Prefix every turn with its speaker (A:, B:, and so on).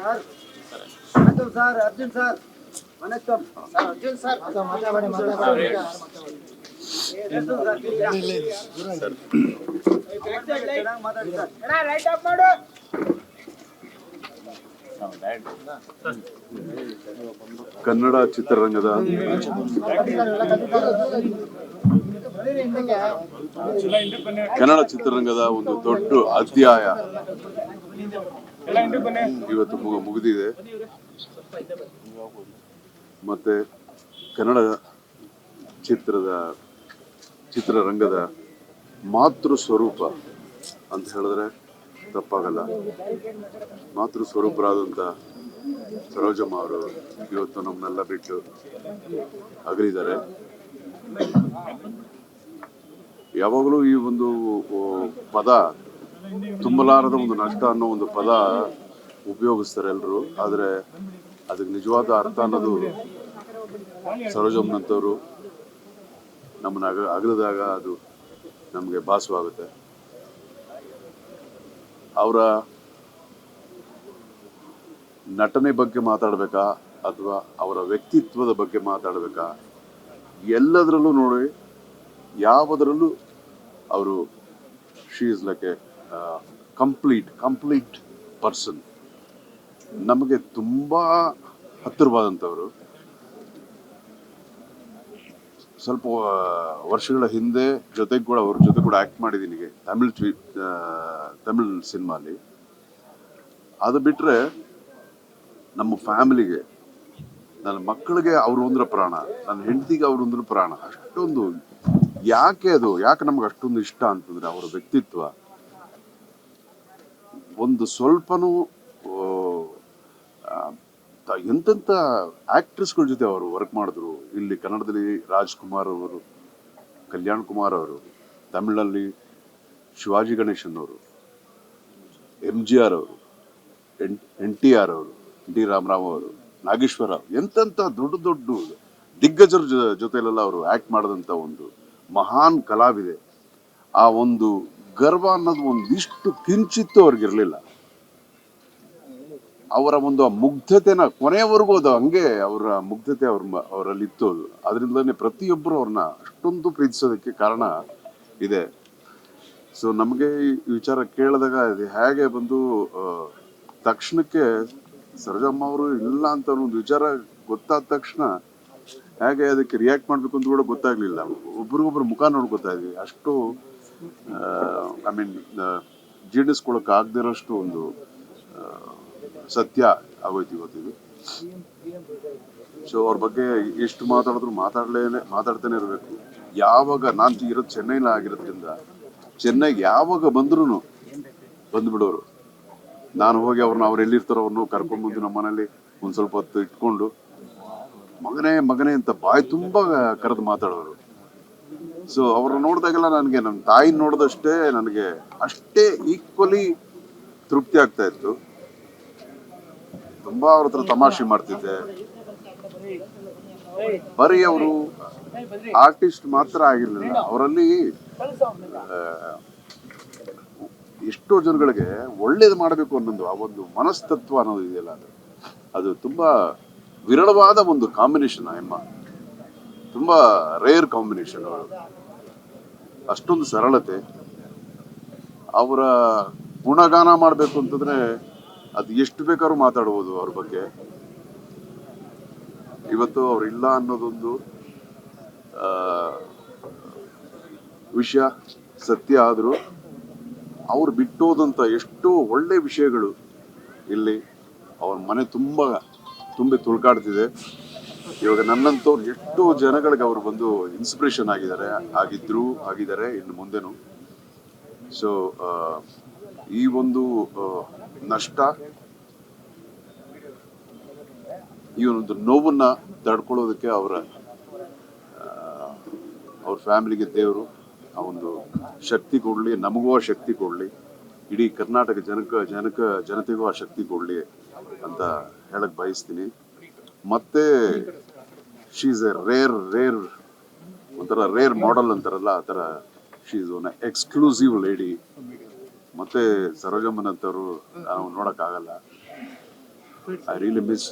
A: Sir. ಅದು sir Arjun sir. ನಮಸ್ಕಾರ sir.
B: Kannada ಚಿತ್ರರಂಗದ ಕನ್ನಡ ಚಿತ್ರರಂಗದ ಒಂದು ದೊಡ್ಡ ಅಧ್ಯಾಯ. ಇವತ್ತು ಮುಗ- ಮುಗಿದಿದೆ. ಮತ್ತೆ ಕನ್ನಡ ಚಿತ್ರದ ಚಿತ್ರರಂಗದ ಮಾತೃ ಸ್ವರೂಪ ಅಂತ ಹೇಳಿದ್ರೆ ತಪ್ಪಾಗಲ್ಲ. ಮಾತೃ ಸ್ವರೂಪರಾದಂಥ ಸರೋಜಮ್ಮ ಅವರು ಇವತ್ತು ನಮ್ಮನ್ನೆಲ್ಲ ಬಿಟ್ಟು ಅಗಲಿದ್ದಾರೆ. ಯಾವಾಗಲೂ ಈ ಒಂದು ಪದ ತುಂಬಲಾರದ ಒಂದು ನಷ್ಟ ಅನ್ನೋ ಒಂದು ಪದ ಉಪಯೋಗಿಸ್ತಾರೆ ಎಲ್ಲರೂ ಆದರೆ ಅದಕ್ಕೆ ನಿಜವಾದ ಅರ್ಥ ಅನ್ನೋದು ಸರೋಜಮ್ಮನಂಥವ್ರು ನಮ್ಮನ್ನ ಅಗ, ಅಗಲಿದಾಗ ಅದು ನಮಗೆ ಭಾಸವಾಗುತ್ತೆ. ಅವರ ನಟನೆ ಬಗ್ಗೆ ಮಾತಾಡಬೇಕಾ ಅಥವಾ ಅವರ ವ್ಯಕ್ತಿತ್ವದ ಬಗ್ಗೆ ಮಾತಾಡಬೇಕಾ ಎಲ್ಲದರಲ್ಲೂ ನೋಡಿ, ಯಾವುದರಲ್ಲೂ ಅವರು she is like complete complete person ನಮಗೆ ತುಂಬ ಹತ್ತಿರವಾದಂಥವರು. ಸ್ವಲ್ಪ ವರ್ಷಗಳ ಹಿಂದೆ ಜೊತೆಗೆ ಕೂಡ, ಅವ್ರ ಜೊತೆ ಕೂಡ ಆ್ಯಕ್ಟ್ ಮಾಡಿದ್ದೀನಿ ತಮಿಳ್ ಟ್ವಿ ತಮಿಳ್ ಸಿನಿಮಾಲಿ. ಅದು ಬಿಟ್ಟರೆ ನಮ್ಮ ಫ್ಯಾಮಿಲಿಗೆ, ನನ್ನ ಮಕ್ಕಳಿಗೆ ಅವರು ಅಂದ್ರೆ ಪ್ರಾಣ, ನನ್ನ ಹೆಂಡತಿಗೆ ಅವರು ಅಂದ್ರೆ ಪ್ರಾಣ, ಅಷ್ಟೊಂದು, ಯಾಕೆ ಅದು, ಯಾಕೆ ನಮ್ಗೆ ಅಷ್ಟೊಂದು ಇಷ್ಟ ಅಂತಂದ್ರೆ, ಅವರ ವ್ಯಕ್ತಿತ್ವ ಒಂದು ಸ್ವಲ್ಪನೂ ಎಂತೆಂಥ ಆಕ್ಟ್ರೆಸ್ಗಳ ಜೊತೆ ಅವರು ವರ್ಕ್ ಮಾಡಿದ್ರು. ಇಲ್ಲಿ ಕನ್ನಡದಲ್ಲಿ ರಾಜ್ಕುಮಾರ್ ಅವರು, ಕಲ್ಯಾಣ್ ಕುಮಾರ್ ಅವರು, ತಮಿಳಲ್ಲಿ ಶಿವಾಜಿ ಗಣೇಶನ್ ಅವರು, ಎಂ ಜಿ ಆರ್ ಅವರು, ಎನ್ ಎನ್ ಟಿ ಆರ್ ಅವರು ಡಿ ರಾಮರಾವ್ ಅವರು, ನಾಗೇಶ್ವರ ಎಂತೆಂಥ ದೊಡ್ಡ ದೊಡ್ಡ ದಿಗ್ಗಜರ ಜೊತೆಲೆಲ್ಲ ಅವರು ಆಕ್ಟ್ ಮಾಡಿದಂಥ ಒಂದು ಮಹಾನ್ ಕಲಾವಿದೆ. ಆ ಒಂದು ಗರ್ವ ಅನ್ನೋದು ಒಂದಿಷ್ಟು ಕಿಂಚಿತ್ತು ಅವ್ರಿಗಿರ್ಲಿಲ್ಲ. ಅವರ ಒಂದು ಮುಗ್ಧತೆನ ಕೊನೆಯವರೆಗೂ ಅದು ಹಂಗೆ ಅವರ ಮುಗ್ಧತೆ ಅವ್ರ ಮ- ಅವರಲ್ಲಿ ಇತ್ತು ಅದು. ಅದರಿಂದಲೇ ಪ್ರತಿಯೊಬ್ಬರು ಅವ್ರನ್ನ ಅಷ್ಟೊಂದು ಪ್ರೀತಿಸೋದಕ್ಕೆ ಕಾರಣ ಇದೆ. ಸೊ ನಮಗೆ ಈ ವಿಚಾರ ಕೇಳಿದಾಗ ಅದು ಹೇಗೆ ಬಂದು ತಕ್ಷಣಕ್ಕೆ ಸರಜಮ್ಮ ಅವರು ಇಲ್ಲ ಅಂತ ಒಂದು ವಿಚಾರ ಗೊತ್ತಾದ ತಕ್ಷಣ ಹೇಗೆ ಅದಕ್ಕೆ ರಿಯಾಕ್ಟ್ ಮಾಡಬೇಕು ಅಂತ ಕೂಡ ಗೊತ್ತಾಗ್ಲಿಲ್ಲ. ಒಬ್ರಿಗೊಬ್ರು ಮುಖ ನೋಡ್ಕೊತಾ ಇದ್ವಿ. ಅಷ್ಟು ಐ ಮೀನ್ ಜೀರ್ಣಿಸ್ಕೊಳಕ್ಕೆ ಆಗದಿರೋಷ್ಟು ಒಂದು ಸತ್ಯ ಆಗೋಯ್ತು ಇವತ್ತಿದು. ಸೊ ಅವ್ರ ಬಗ್ಗೆ ಎಷ್ಟು ಮಾತಾಡಿದ್ರು ಮಾತಾಡಲೇನೆ, ಮಾತಾಡ್ತಾನೆ ಇರಬೇಕು. ಯಾವಾಗ ನಾನು ಇರೋದು ಚೆನ್ನೈನ ಆಗಿರೋದ್ರಿಂದ ಚೆನ್ನೈಗೆ ಯಾವಾಗ ಬಂದ್ರು ಬಂದ್ಬಿಡೋರು. ನಾನು ಹೋಗಿ ಅವ್ರನ್ನ ಅವ್ರು ಎಲ್ಲಿರ್ತಾರೋ ಅವ್ರನ್ನ ಕರ್ಕೊಂಡ್ಬಂದು ನಮ್ಮ ಮನೇಲಿ ಒಂದು ಸ್ವಲ್ಪ ಹೊತ್ತು ಇಟ್ಕೊಂಡು, ಮಗನೇ ಮಗನೇ ಅಂತ ಬಾಯಿ ತುಂಬ ಕರೆದು ಮಾತಾಡೋರು. ಸೊ ಅವ್ರನ್ನ ನೋಡಿದಾಗೆಲ್ಲ ನನಗೆ ನನ್ನ ತಾಯಿ ನೋಡಿದಷ್ಟೇ ನನಗೆ ಅಷ್ಟೇ ಈಕ್ವಲಿ ತೃಪ್ತಿ ಆಗ್ತಾ ಇತ್ತು. ತುಂಬಾ ಅವ್ರ ಹತ್ರ ತಮಾಷೆ ಮಾಡ್ತಿದ್ದೆ. ಬರೀ ಅವರು ಆರ್ಟಿಸ್ಟ್ ಮಾತ್ರ ಆಗಿರ್ಲಿಲ್ಲ. ಅವರಲ್ಲಿ ಎಷ್ಟೋ ಜನಗಳಿಗೆ ಒಳ್ಳೇದು ಮಾಡಬೇಕು ಅನ್ನೋದು, ಆ ಒಂದು ಮನಸ್ತತ್ವ ಅನ್ನೋದು ಇದೆಯಲ್ಲ ಅದು. ಅದು ತುಂಬಾ ವಿರಳವಾದ ಒಂದು ಕಾಂಬಿನೇಷನ್ ಎಮ್ಮ. ತುಂಬಾ ರೇರ್ ಕಾಂಬಿನೇಷನ್ ಅವರು ಅಷ್ಟೊಂದು ಸರಳತೆ ಅವರ ಗುಣಗಾನ ಮಾಡಬೇಕು ಅಂತಂದ್ರೆ ಅದು ಎಷ್ಟು ಬೇಕಾದ್ರೂ ಮಾತಾಡ್ಬೋದು ಅವ್ರ ಬಗ್ಗೆ. ಇವತ್ತು ಅವ್ರಿಲ್ಲ ಅನ್ನೋದೊಂದು ಆ, ವಿಷಯ ಸತ್ಯ ಆದರೂ ಅವ್ರು ಬಿಟ್ಟೋದಂಥ ಎಷ್ಟೋ ಒಳ್ಳೆ ವಿಷಯಗಳು ಇಲ್ಲಿ ಅವ್ರ ಮನೆ ತುಂಬ ತುಂಬಿ ತುಳ್ಕಾಡ್ತಿದೆ. ಇವಾಗ ನನ್ನಂತವ್ರು ಎಷ್ಟೋ ಜನಗಳಿಗೆ ಅವರು ಬಂದು ಇನ್ಸ್ಪಿರೇಷನ್ ಆಗಿದ್ದಾರೆ. ಆಗಿದ್ರು, ಆಗಿದ್ದಾರೆ, ಇನ್ನು ಮುಂದೆನೂ. ಸೊ ಈ ಒಂದು ನಷ್ಟ, ಈ ಒಂದು ನೋವನ್ನ ತಡ್ಕೊಳ್ಳೋದಕ್ಕೆ ಅವರ ಅವ್ರ ಫ್ಯಾಮಿಲಿಗೆ ದೇವರು, ಆ ಒಂದು ಶಕ್ತಿ ಕೊಡಲಿ, ನಮಗೂ ಆ ಶಕ್ತಿ ಕೊಡಲಿ, ಇಡೀ ಕರ್ನಾಟಕ ಜನಕ ಜನಕ, ಜನತೆಗೂ ಆ ಶಕ್ತಿ ಕೊಡಲಿ ಅಂತ ಹೇಳಕ್ ಬಯಸ್ತೀನಿ. ಮತ್ತೆ she is a rare rare ಒಂಥರ ರೇರ್ ಮಾಡೆಲ್ ಅಂತಾರಲ್ಲ, ಆ ಥರ ಶೀಸ್ ಒನ್ ಎಕ್ಸ್ಕ್ಲೂಸಿವ್ ಲೇಡಿ ಮತ್ತೆ ಸರೋಜಮ್ಮನಂತವರು ನಾವು ನೋಡೋಕ್ಕಾಗಲ್ಲ. I really miss